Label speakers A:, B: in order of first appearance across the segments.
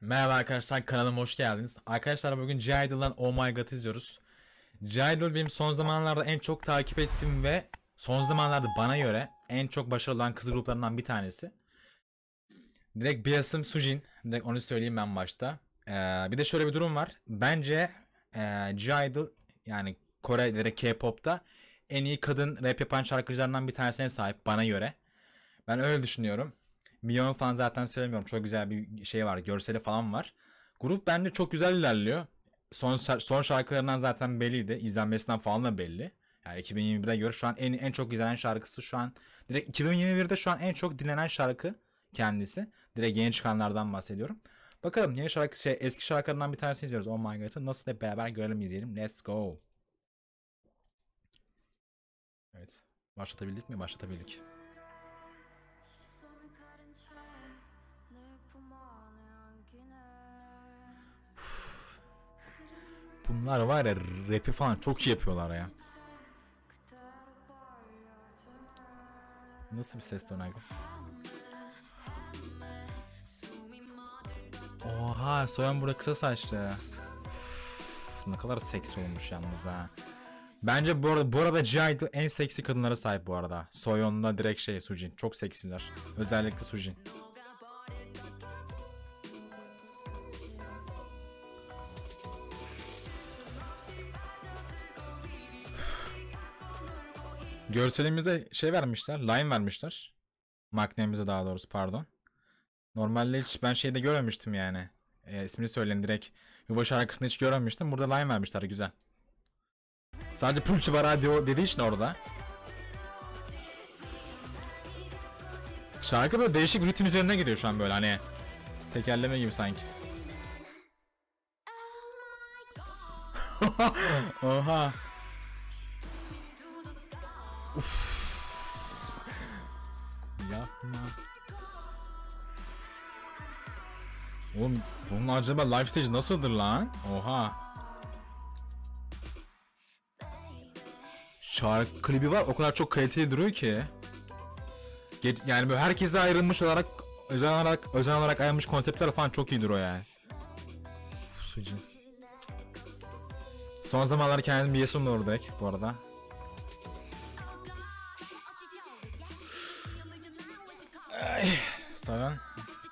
A: Merhaba arkadaşlar kanalıma hoş geldiniz. Arkadaşlar bugün G-Idol'dan Oh My God izliyoruz. G-Idol benim son zamanlarda en çok takip ettiğim ve son zamanlarda bana göre en çok başarılı olan kız gruplarından bir tanesi. Direkt Biasım Sujin. Direkt onu söyleyeyim ben başta. Ee, bir de şöyle bir durum var. Bence e, G-Idol yani Kore direkt K-pop'ta en iyi kadın rap yapan şarkıcılarından bir tanesine sahip bana göre. Ben öyle düşünüyorum. Mion falan zaten söylemiyorum. Çok güzel bir şey var. Görseli falan var. Grup bence çok güzel ilerliyor. Son son şarkılarından zaten belliydi. İzlenmesinden falan da belli. Yani 2021'e göre şu an en en çok izlenen şarkısı şu an direkt 2021'de şu an en çok dinlenen şarkı kendisi. Direkt yeni çıkanlardan bahsediyorum. Bakalım yeni şarkı şey eski şarkılarından bir tanesini izliyoruz. Oh my god'ı nasıl hep beraber görelim izleyelim. Let's go. Evet. Başlatabildik mi? Başlatabildik. Bunlar var ya rapi falan çok iyi yapıyorlar ya. Nasıl bir ses tonu? Oha Soyan burada kısa saçlı. Üf, ne kadar seksi olmuş yalnız ha. Bence bu arada, bu arada G-Idol en seksi kadınlara sahip bu arada. Soyeon'la direkt şey Sujin. Çok seksiler. Özellikle Sujin. Görselimizde şey vermişler. Line vermişler. Maknemize daha doğrusu pardon. Normalde hiç ben şeyde görmemiştim yani. E, ismini söyleyin direkt. Yuva şarkısında hiç görmemiştim. Burada line vermişler güzel. Sadece Pulci var radio dediği için orada. Şarkı böyle değişik ritim üzerine gidiyor şu an böyle hani. Tekerleme gibi sanki. Oha. Uf. Yapma. Oğlum bunun acaba live stage nasıldır lan? Oha. Şarkı klibi var o kadar çok kaliteli duruyor ki. Yani böyle herkese ayrılmış olarak özel olarak özel olarak ayrılmış konseptler falan çok iyidir o yani. Uf, sucu. Son zamanlar kendim bir yesim orada bu arada.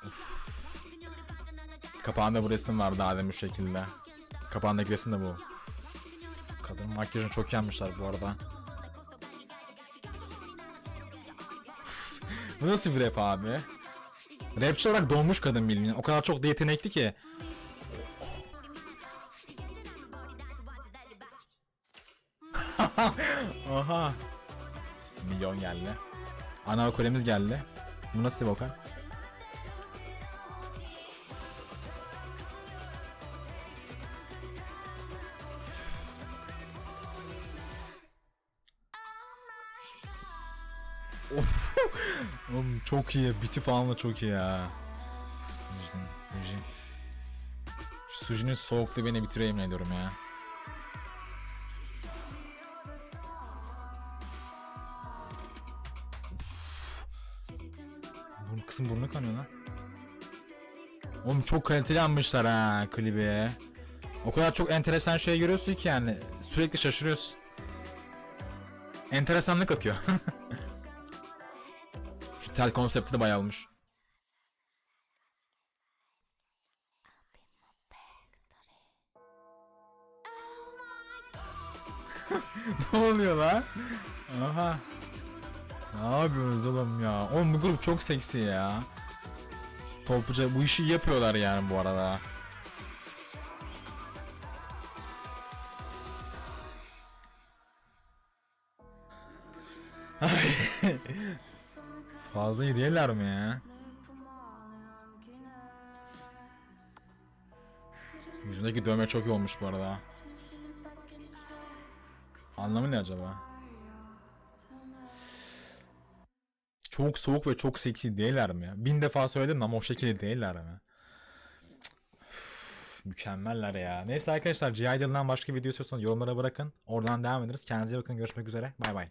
A: Uf. Kapağında bu resim vardı Adem bu şekilde. Kapağındaki resim de bu. Kadın makyajını çok yanmışlar bu arada. Bu nasıl bir rap abi? Rapçi olarak doğmuş kadın bildiğin. O kadar çok da yetenekli ki. Oha. Milyon geldi. Ana okulemiz geldi. Bu nasıl bir vokal? Oğlum çok iyi. Biti falan da çok iyi ya. Sujin, Sujin. Sujin'in soğukluğu beni bitiriyor yemin ediyorum ya. Burun kısım burnu kanıyor lan. Oğlum çok kaliteli yapmışlar ha klibi. O kadar çok enteresan şey görüyorsun ki yani sürekli şaşırıyorsun. Enteresanlık akıyor. Şu tel konsepti de bayağı olmuş. ne oluyor lan? Aha. Ne yapıyorsunuz oğlum ya? Oğlum bu grup çok seksi ya. Topluca bu işi yapıyorlar yani bu arada. Ay. Fazla değiller mi ya? Yüzündeki dövme çok iyi olmuş bu arada. Anlamı ne acaba? Çok soğuk ve çok seksi değiller mi? Bin defa söyledim ama o şekilde değiller mi? Üf, Mükemmeller ya. Neyse arkadaşlar G-Idol'dan başka video istiyorsanız yorumlara bırakın. Oradan devam ederiz. Kendinize bakın. Görüşmek üzere. Bay bay.